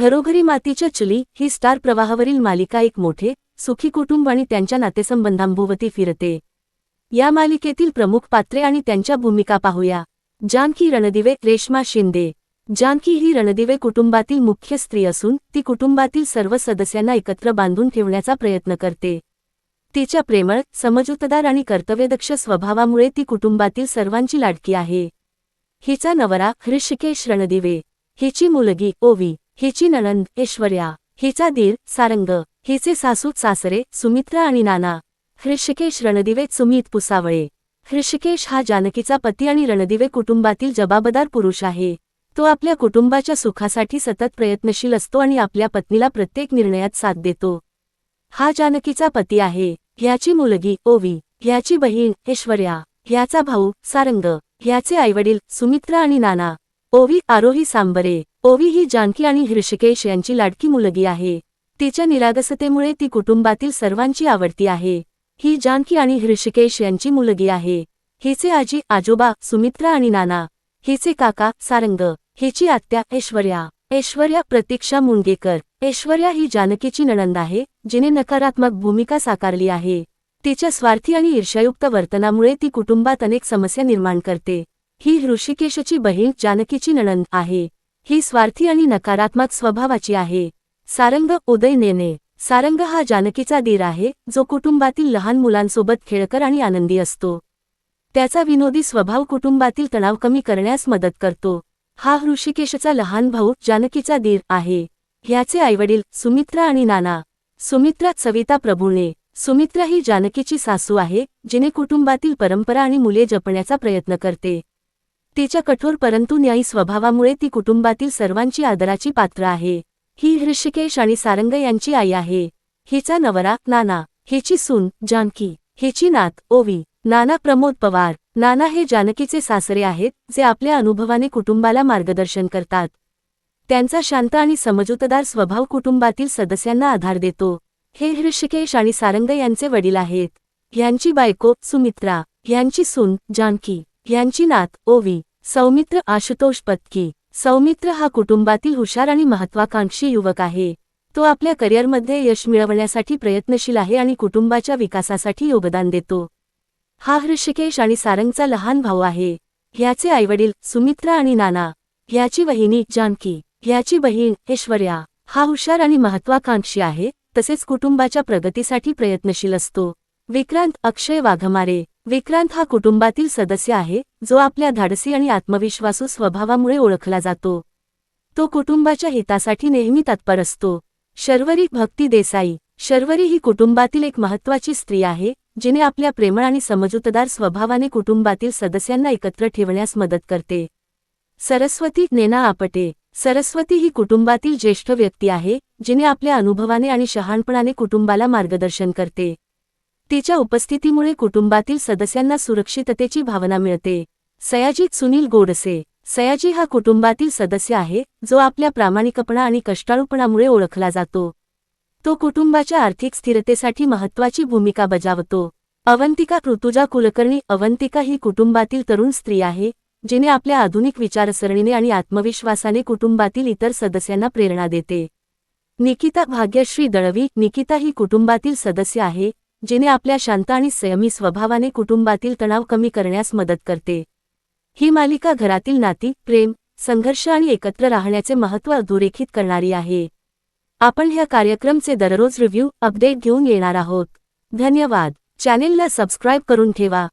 घरोघरी मातीच्या चुली ही स्टार प्रवाहावरील मालिका एक मोठे सुखी कुटुंब आणि त्यांच्या नातेसंबंधांभोवती फिरते. या मालिकेतील प्रमुख पात्रे आणि त्यांच्या भूमिका पाहूया. जानकी रणदिवे रेश्मा शिंदे. जानकी ही रणदिवे कुटुंबातील मुख्य स्त्री असून ती कुटुंबातील सर्व सदस्यांना एकत्र बांधून ठेवण्याचा प्रयत्न करते. तिच्या प्रेमळ समजूतदार आणि कर्तव्यदक्ष स्वभावामुळे ती कुटुंबातील सर्वांची लाडकी आहे. हिचा नवरा हृषिकेश रणदिवे. हिची मुलगी ओवी. हिची नणंद ऐश्वर्या हिचा दीर सारंग हिचे सासू सासरे सुमित्रा आणि नाना. हृषिकेश रणदिवे सुमित पुसावळे. हृषिकेश हा जानकीचा पती आणि रणदिवे कुटुंबातील जबाबदार पुरुष आहे. तो आपल्या कुटुंबाच्या सुखासाठी सतत प्रयत्नशील असतो आणि आपल्या पत्नीला प्रत्येक निर्णयात साथ देतो. हा जानकीचा पती आहे. ह्याची मुलगी ओवी ह्याची बहीण ऐश्वर्या ह्याचा भाऊ सारंग ह्याचे आईवडील सुमित्रा आणि नाना. ओवी आरोही सांबरे. ओवी ही जानकी आणि हृषिकेश यांची लाडकी मुलगी आहे. तिच्या निरागसतेमुळे ती कुटुंबातील सर्वांची आवडती आहे. ही जानकी आणि हृषिकेश यांची मुलगी आहे. हिचे आजी आजोबा सुमित्रा आणि नाना हिचे काका सारंग हिची आत्या ऐश्वर्या ऐश्वर्या प्रतीक्षा मुंगेकर. ऐश्वर्या ही जानकीची नणंद आहे जिने नकारात्मक भूमिका साकारली आहे. तिच्या स्वार्थी आणि ईर्ष्यायुक्त वर्तनामुळे ती कुटुंबात अनेक समस्या निर्माण करते. ही ऋषिकेशची बहीण जानकीची नणंद आहे. ही स्वार्थी आणि नकारात्मक स्वभावाची आहे. सारंग उदय नेने. सारंग हा जानकीचा दीर आहे जो कुटुंबातील लहान मुलांसोबत खेळकर आणि आनंदी असतो. त्याचा विनोदी स्वभाव कुटुंबातील तणाव कमी करण्यास मदत करतो. हा ऋषिकेशचा लहान भाऊ जानकीचा दीर आहे. ह्याचे आईवडील सुमित्रा आणि नाना. सुमित्रा सविता प्रभुणे. सुमित्रा ही जानकीची सासू आहे जिने कुटुंबातील परंपरा आणि मुले जपण्याचा प्रयत्न करते. तिच्या कठोर परंतु न्यायी स्वभावामुळे ती कुटुंबातील सर्वांची आदराची पात्र आहे. ही हृषिकेश आणि सारंग यांची आई आहे. हिचा नवरा नाना हिची सून जानकी हिची नात ओवी नाना प्रमोद पवार. नाना हे जानकीचे सासरे आहेत जे आपल्या अनुभवाने कुटुंबाला मार्गदर्शन करतात. त्यांचा शांत आणि समजूतदार स्वभाव कुटुंबातील सदस्यांना आधार देतो. हे हृषिकेश आणि सारंग यांचे वडील आहेत. ह्यांची बायको सुमित्रा ह्यांची सून जानकी ह्यांची नात ओवी सौमित्र आशुतोष पत्की. सौमित्र हा कुटुंबातील हुशार आणि महत्वाकांक्षी युवक आहे. तो आपल्या करिअरमध्ये यश मिळवण्यासाठी प्रयत्नशील आहे आणि कुटुंबाच्या विकासासाठी योगदान देतो. हा हृषिकेश आणि सारंगचा लहान भाऊ आहे. ह्याचे आईवडील सुमित्रा आणि नाना ह्याची वहिनी जानकी ह्याची बहीण ऐश्वर्या. हा हुशार आणि महत्वाकांक्षी आहे तसेच कुटुंबाच्या प्रगतीसाठी प्रयत्नशील असतो. विक्रांत अक्षय वाघमारे. विक्रांत हा कुटुंबातील सदस्य आहे जो आपल्या धाडसी आणि आत्मविश्वासू स्वभावामुळे ओळखला जातो. तो कुटुंबाच्या हितासाठी नेहमी तत्पर असतो. शर्वरी भक्ती देसाई. शर्वरी ही कुटुंबातील एक महत्त्वाची स्त्री आहे जिने आपल्या प्रेमळ आणि समजूतदार स्वभावाने कुटुंबातील सदस्यांना एकत्र ठेवण्यास मदत करते. सरस्वती नेना आपटे. सरस्वती ही कुटुंबातील ज्येष्ठ व्यक्ती आहे जिने आपल्या अनुभवाने आणि शहाणपणाने कुटुंबाला मार्गदर्शन करते. तिच्या उपस्थितीमुळे कुटुंबातील सदस्यांना सुरक्षिततेची भावना मिळते. सयाजीत सुनील गोडसे. सयाजी हा कुटुंबातील सदस्य आहे जो आपल्या प्रामाणिकपणा आणि कष्टाळूपणामुळे ओळखला जातो. तो कुटुंबाच्या आर्थिक स्थिरतेसाठी महत्त्वाची भूमिका बजावतो. अवंतिका ऋतुजा कुलकर्णी. अवंतिका ही कुटुंबातील तरुण स्त्री आहे जिने आपल्या आधुनिक विचारसरणीने आणि आत्मविश्वासाने कुटुंबातील इतर सदस्यांना प्रेरणा देते. निकिता भाग्यश्री दळवी. निकिता ही कुटुंबातील सदस्य आहे जिने आपल्या शांत आणि संयमी स्वभावाने कुटुंबातील तणाव कमी करण्यास मदत करते. ही मालिका घरातील नाती प्रेम संघर्ष आणि एकत्र राहण्याचे महत्त्व अधोरेखित करणारी आहे. आपण ह्या कार्यक्रमचे दररोज रिव्ह्यू अपडेट घेऊन येणार आहोत. धन्यवाद. चॅनेलला सबस्क्राईब करून ठेवा.